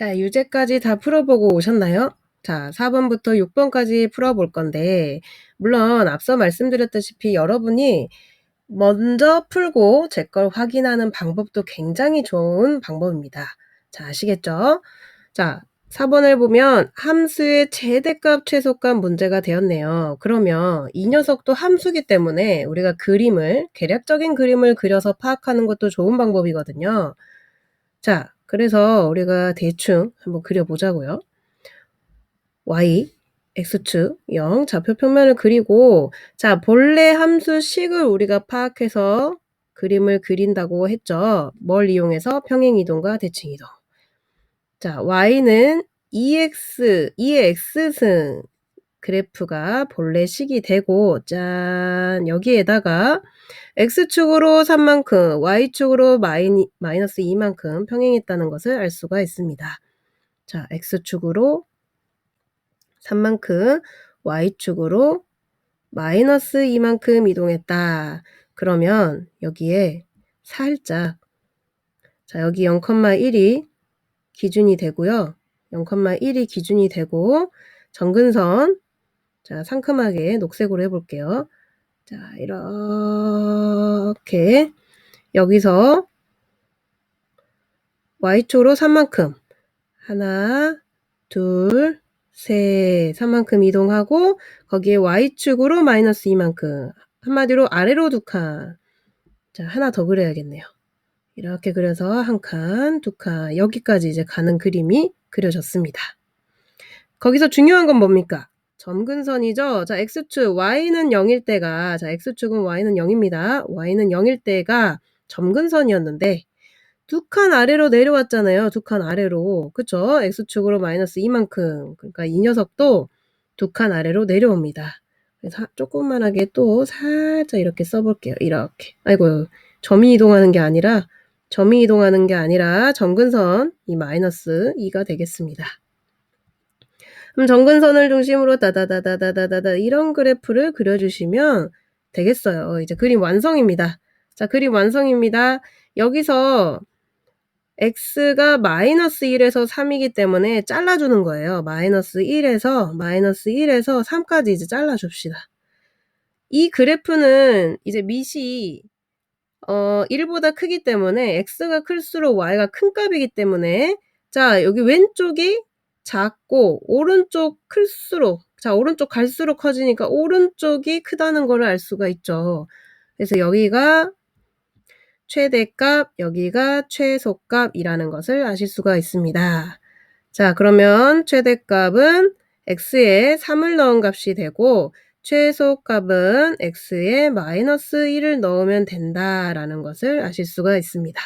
자, 유제까지 다 풀어보고 오셨나요? 자, 4번부터 6번까지 풀어볼 건데, 물론 앞서 말씀드렸다시피 여러분이 먼저 풀고 제 걸 확인하는 방법도 굉장히 좋은 방법입니다. 자, 아시겠죠? 자, 4번을 보면 함수의 최대값, 최소값 문제가 되었네요. 그러면 이 녀석도 함수기 때문에 우리가 그림을, 계략적인 그림을 그려서 파악하는 것도 좋은 방법이거든요. 자, 그래서 우리가 대충 한번 그려보자고요. y, x축 0 좌표 평면을 그리고 자 본래 함수식을 우리가 파악해서 그림을 그린다고 했죠. 뭘 이용해서 평행이동과 대칭이동. 자 y는 2x, 2의 x승 그래프가 본래 식이 되고 짠 여기에다가 x축으로 3만큼 y축으로 마이니, 마이너스 2만큼 평행했다는 것을 알 수가 있습니다. 자 x축으로 3만큼 y축으로 마이너스 2만큼 이동했다. 그러면 여기에 살짝 자 여기 0,1이 기준이 되고요. 0,1이 기준이 되고 정근선 자 상큼하게 녹색으로 해볼게요. 자 이렇게 여기서 y축으로 3만큼 하나 둘 셋, 3만큼 이동하고 거기에 y축으로 마이너스 2만큼 한마디로 아래로 두 칸. 자 하나 더 그려야겠네요. 이렇게 그려서 한 칸, 두 칸, 여기까지 이제 가는 그림이 그려졌습니다. 거기서 중요한 건 뭡니까? 점근선이죠. 자, x축, y는 0일 때가, 자, x축은 y는 0입니다. y는 0일 때가 점근선이었는데, 두 칸 아래로 내려왔잖아요. 두 칸 아래로. 그쵸? x축으로 마이너스 이만큼. 그러니까 이 녀석도 두 칸 아래로 내려옵니다. 그래서 조그만하게 또 살짝 이렇게 써볼게요. 이렇게. 아이고, 점이 이동하는 게 아니라, 점이 이동하는 게 아니라 점근선 이 마이너스 2가 되겠습니다. 그럼 점근선을 중심으로 다다다다다다다 이런 그래프를 그려주시면 되겠어요. 이제 그림 완성입니다. 자, 그림 완성입니다. 여기서 x가 마이너스 1에서 3이기 때문에 잘라주는 거예요. 마이너스 1에서 마이너스 1에서 3까지 이제 잘라줍시다. 이 그래프는 이제 밑이 어 1보다 크기 때문에 x가 클수록 y가 큰 값이기 때문에 자 여기 왼쪽이 작고 오른쪽 클수록 자 오른쪽 갈수록 커지니까 오른쪽이 크다는 걸 알 수가 있죠. 그래서 여기가 최대값, 여기가 최소값이라는 것을 아실 수가 있습니다. 자, 그러면 최대값은 x에 3을 넣은 값이 되고 최소값은 x에 마이너스 1을 넣으면 된다라는 것을 아실 수가 있습니다.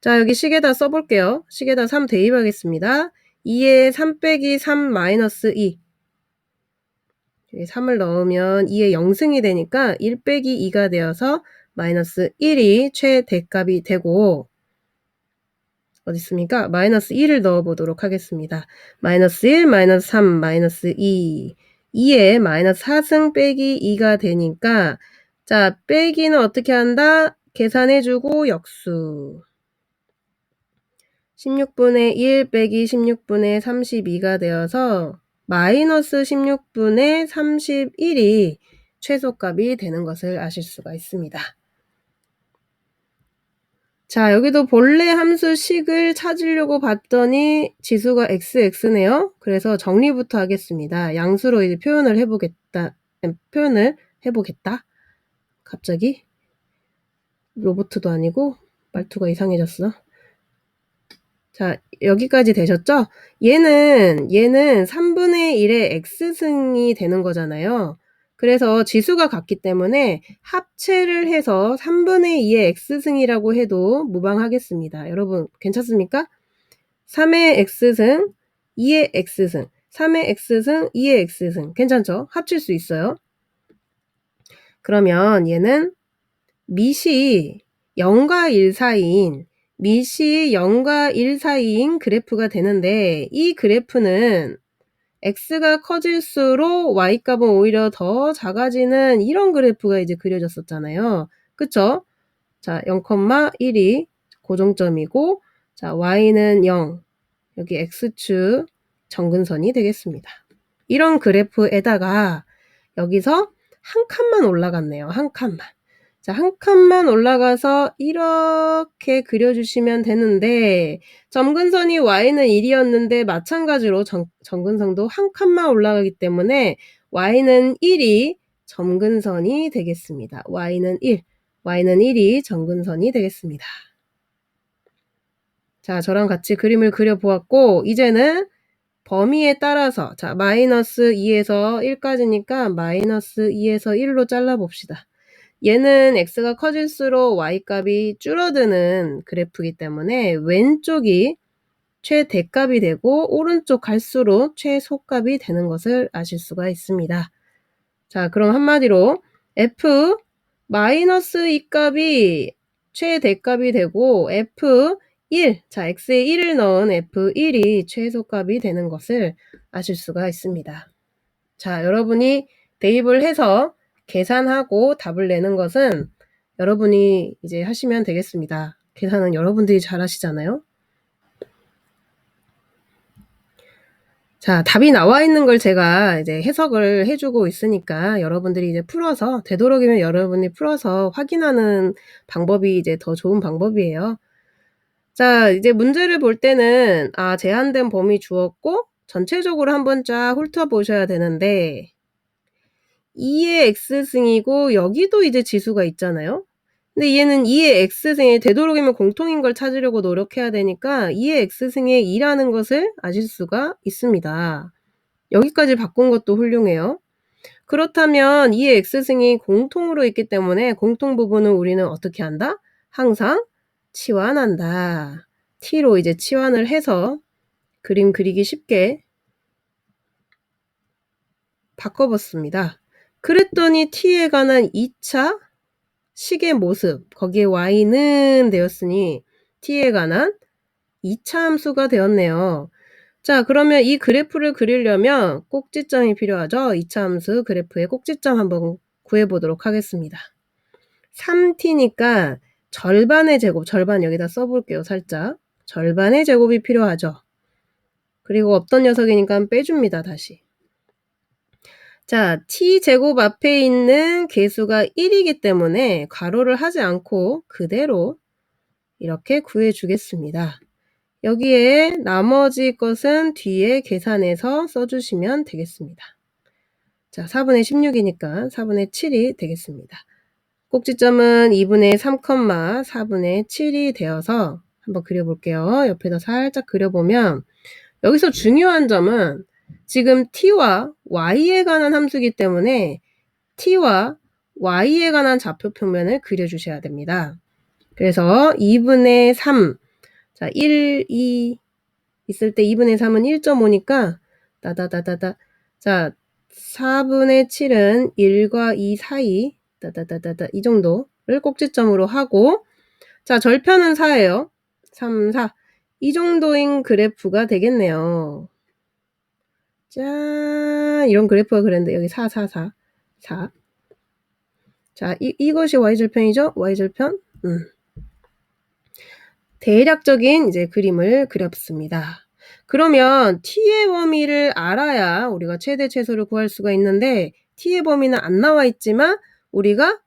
자, 여기 식에다 써볼게요. 식에다 3 대입하겠습니다. 2에 3 빼기 3 마이너스 2. 3을 넣으면 2에 0승이 되니까 1 빼기 2가 되어서 마이너스 1이 최대값이 되고 어디 있습니까? 마이너스 1을 넣어보도록 하겠습니다. 마이너스 1, 마이너스 3, 마이너스 2 2에 마이너스 4승 빼기 2가 되니까 자 빼기는 어떻게 한다? 계산해주고 역수 16분의 1 빼기 16분의 32가 되어서 마이너스 16분의 31이 최소값이 되는 것을 아실 수가 있습니다. 자, 여기도 본래 함수 식을 찾으려고 봤더니 지수가 xx네요. 그래서 정리부터 하겠습니다. 양수로 이제 표현을 해보겠다. 표현을 해보겠다. 갑자기 로보트도 아니고 말투가 이상해졌어. 자, 여기까지 되셨죠? 얘는 얘는 3분의 1의 x승이 되는 거잖아요. 그래서 지수가 같기 때문에 합체를 해서 3분의 2의 x승이라고 해도 무방하겠습니다. 여러분 괜찮습니까? 3의 x승, 2의 x승, 3의 x승, 2의 x승 괜찮죠? 합칠 수 있어요. 그러면 얘는 밑이 0과 1 사이인 밑이 0과 1 사이인 그래프가 되는데 이 그래프는 x가 커질수록 y값은 오히려 더 작아지는 이런 그래프가 이제 그려졌었잖아요. 그쵸? 자, 0,1이 고정점이고, 자, y는 0, 여기 X축 정근선이 되겠습니다. 이런 그래프에다가 여기서 한 칸만 올라갔네요. 한 칸만. 자, 한 칸만 올라가서 이렇게 그려주시면 되는데 점근선이 y는 1이었는데 마찬가지로 정, 정근선도 한 칸만 올라가기 때문에 y는 1이 점근선이 되겠습니다. y는 1, y는 1이 점근선이 되겠습니다. 자, 저랑 같이 그림을 그려보았고 이제는 범위에 따라서 자 마이너스 2에서 1까지니까 마이너스 2에서 1로 잘라봅시다. 얘는 x가 커질수록 y값이 줄어드는 그래프이기 때문에 왼쪽이 최대값이 되고 오른쪽 갈수록 최소값이 되는 것을 아실 수가 있습니다. 자 그럼 한마디로 f 마이너스 2값이 최대값이 되고 f 1, 자 x에 1을 넣은 f1이 최소값이 되는 것을 아실 수가 있습니다. 자 여러분이 대입을 해서 계산하고 답을 내는 것은 여러분이 이제 하시면 되겠습니다. 계산은 여러분들이 잘 하시잖아요. 자, 답이 나와 있는 걸 제가 이제 해석을 해주고 있으니까 여러분들이 이제 풀어서, 되도록이면 여러분이 풀어서 확인하는 방법이 이제 더 좋은 방법이에요. 자, 이제 문제를 볼 때는, 아, 제한된 범위 주었고, 전체적으로 한번 쫙 훑어보셔야 되는데, 2의 x승이고 여기도 이제 지수가 있잖아요. 근데 얘는 2의 x승에 되도록이면 공통인 걸 찾으려고 노력해야 되니까 2의 x승에 2라는 것을 아실 수가 있습니다. 여기까지 바꾼 것도 훌륭해요. 그렇다면 2의 x승이 공통으로 있기 때문에 공통 부분은 우리는 어떻게 한다? 항상 치환한다. t로 이제 치환을 해서 그림 그리기 쉽게 바꿔봤습니다. 그랬더니 t에 관한 2차 식의 모습, 거기에 y는 되었으니 t에 관한 2차 함수가 되었네요. 자, 그러면 이 그래프를 그리려면 꼭지점이 필요하죠. 2차 함수 그래프의 꼭지점 한번 구해보도록 하겠습니다. 3t니까 절반의 제곱, 절반 여기다 써볼게요, 살짝. 절반의 제곱이 필요하죠. 그리고 없던 녀석이니까 빼줍니다, 다시. 자, t제곱 앞에 있는 개수가 1이기 때문에 괄호를 하지 않고 그대로 이렇게 구해주겠습니다. 여기에 나머지 것은 뒤에 계산해서 써주시면 되겠습니다. 자, 4분의 16이니까 4분의 7이 되겠습니다. 꼭지점은 2분의 3, 4분의 7이 되어서 한번 그려볼게요. 옆에다 살짝 그려보면 여기서 중요한 점은 지금 t와 y에 관한 함수이기 때문에 t와 y에 관한 좌표 평면을 그려주셔야 됩니다. 그래서 2분의 3, 자 1, 2 있을 때 2분의 3은 1.5니까 따다다다다 자 4분의 7은 1과 2 사이 따다다다다 이 정도를 꼭지점으로 하고 자 절편은 4예요. 3, 4. 이 정도인 그래프가 되겠네요. 짠 이런 그래프가 그랬는데 여기 4, 4, 4, 4. 자, 이, 이것이 y절편이죠? y절편. 음. 대략적인 이제 그림을 그렸습니다. 그러면 t의 범위를 알아야 우리가 최대 최소를 구할 수가 있는데 t의 범위는 안 나와 있지만 우리가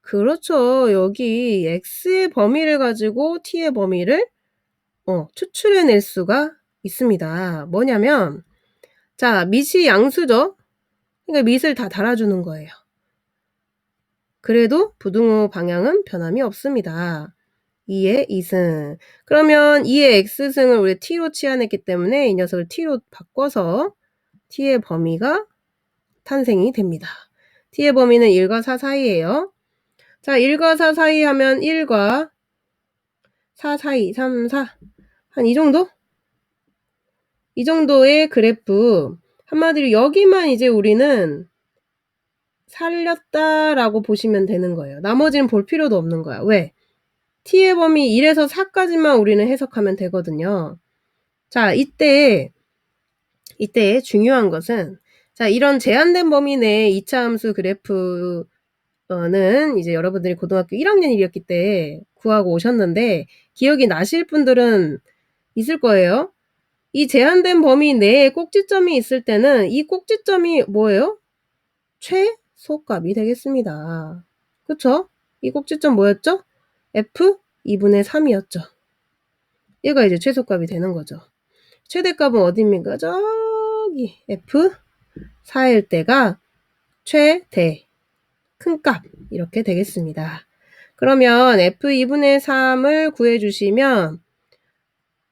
그렇죠. 여기 x의 범위를 가지고 t의 범위를 어, 추출해낼 수가 있습니다. 뭐냐면 자, 밑이 양수죠? 그러니까 밑을 다 달아주는 거예요. 그래도 부등호 방향은 변함이 없습니다. 2의 2승. 그러면 2의 x승을 우리 t로 치환했기 때문에 이 녀석을 t로 바꿔서 t의 범위가 탄생이 됩니다. t의 범위는 1과 4 사이에요. 자, 1과 4 사이 하면 1과 4 사이, 3, 4. 한 이 정도? 이 정도의 그래프 한마디로 여기만 이제 우리는 살렸다라고 보시면 되는 거예요. 나머지는 볼 필요도 없는 거야. 왜? t의 범위 1에서 4까지만 우리는 해석하면 되거든요. 자, 이때 이때 중요한 것은 자, 이런 제한된 범위 내 2차 함수 그래프는 이제 여러분들이 고등학교 1학년 이었기 때 구하고 오셨는데 기억이 나실 분들은 있을 거예요. 이 제한된 범위 내에 꼭지점이 있을 때는 이 꼭지점이 뭐예요? 최소값이 되겠습니다. 그쵸? 이 꼭지점 뭐였죠? f 2분의 3이었죠. 얘가 이제 최소값이 되는 거죠. 최대값은 어디입니까? 저기 f 4일 때가 최대 큰 값 이렇게 되겠습니다. 그러면 f 2분의 3을 구해주시면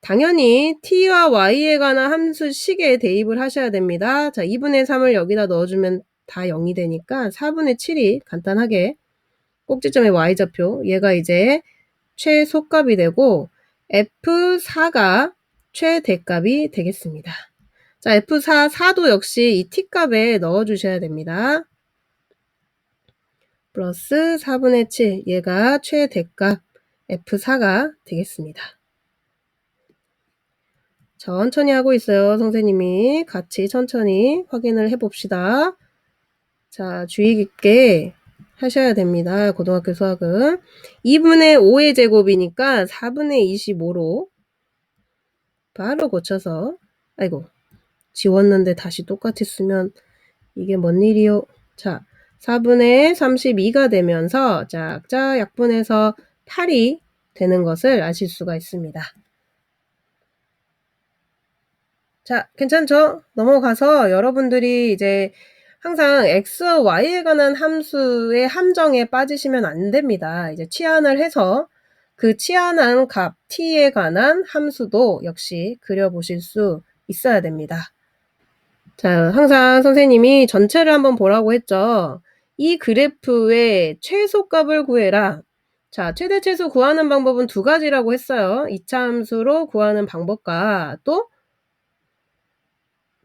당연히 t와 y에 관한 함수 식에 대입을 하셔야 됩니다. 자, 2분의 3을 여기다 넣어주면 다 0이 되니까 4분의 7이 간단하게 꼭지점의 y좌표 얘가 이제 최소값이 되고 f4가 최대값이 되겠습니다. 자, f4, 4도 역시 이 t값에 넣어주셔야 됩니다. 플러스 4분의 7 얘가 최대값 f4가 되겠습니다. 천천히 하고 있어요. 선생님이 같이 천천히 확인을 해봅시다. 자, 주의 깊게 하셔야 됩니다. 고등학교 수학은. 2분의 5의 제곱이니까 4분의 25로 바로 고쳐서 아이고 지웠는데 다시 똑같이 쓰면 이게 뭔 일이요? 자, 4분의 32가 되면서 짝짝 약분해서 8이 되는 것을 아실 수가 있습니다. 자, 괜찮죠? 넘어가서 여러분들이 이제 항상 x, y에 관한 함수의 함정에 빠지시면 안 됩니다. 이제 치환을 해서 그 치환한 값 t에 관한 함수도 역시 그려보실 수 있어야 됩니다. 자, 항상 선생님이 전체를 한번 보라고 했죠. 이 그래프의 최소값을 구해라. 자, 최대 최소 구하는 방법은 두 가지라고 했어요. 이차 함수로 구하는 방법과 또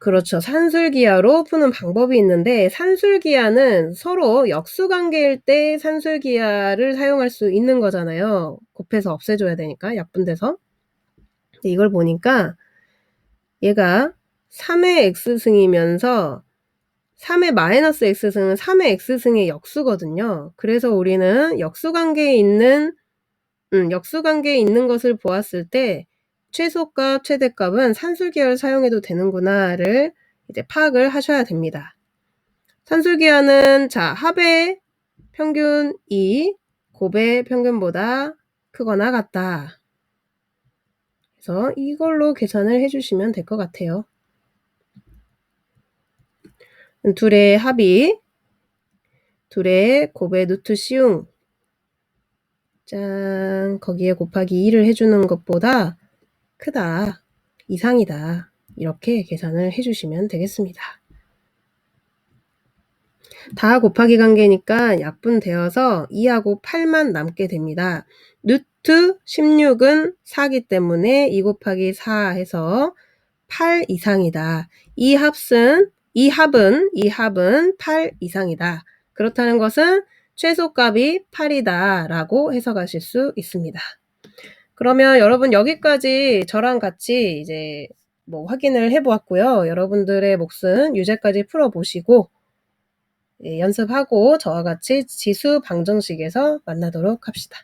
그렇죠. 산술기하로 푸는 방법이 있는데 산술기하는 서로 역수관계일 때 산술기하를 사용할 수 있는 거잖아요. 곱해서 없애줘야 되니까 약분돼서. 이걸 보니까 얘가 3의 x승이면서 3의 마이너스 x승은 3의 x승의 역수거든요. 그래서 우리는 역수관계에 있는 음, 역수관계에 있는 것을 보았을 때 최소값, 최대값은 산술기하를 사용해도 되는구나를 이제 파악을 하셔야 됩니다. 산술기하는 자 합의 평균 2, 곱의 평균보다 크거나 같다. 그래서 이걸로 계산을 해주시면 될 것 같아요. 둘의 합이 둘의 곱의 루트 시용 짠 거기에 곱하기 2를 해주는 것보다 크다, 이상이다 이렇게 계산을 해주시면 되겠습니다. 다 곱하기 관계니까 약분되어서 2하고 8만 남게 됩니다. 루트 16은 4기 때문에 2 곱하기 4 해서 8 이상이다. 이 합은 이 합은 이 합은 8 이상이다. 그렇다는 것은 최소값이 8이다 라고 해석하실 수 있습니다. 그러면 여러분 여기까지 저랑 같이 이제 뭐 확인을 해 보았고요. 여러분들의 몫은 유제까지 풀어 보시고 예, 연습하고 저와 같이 지수 방정식에서 만나도록 합시다.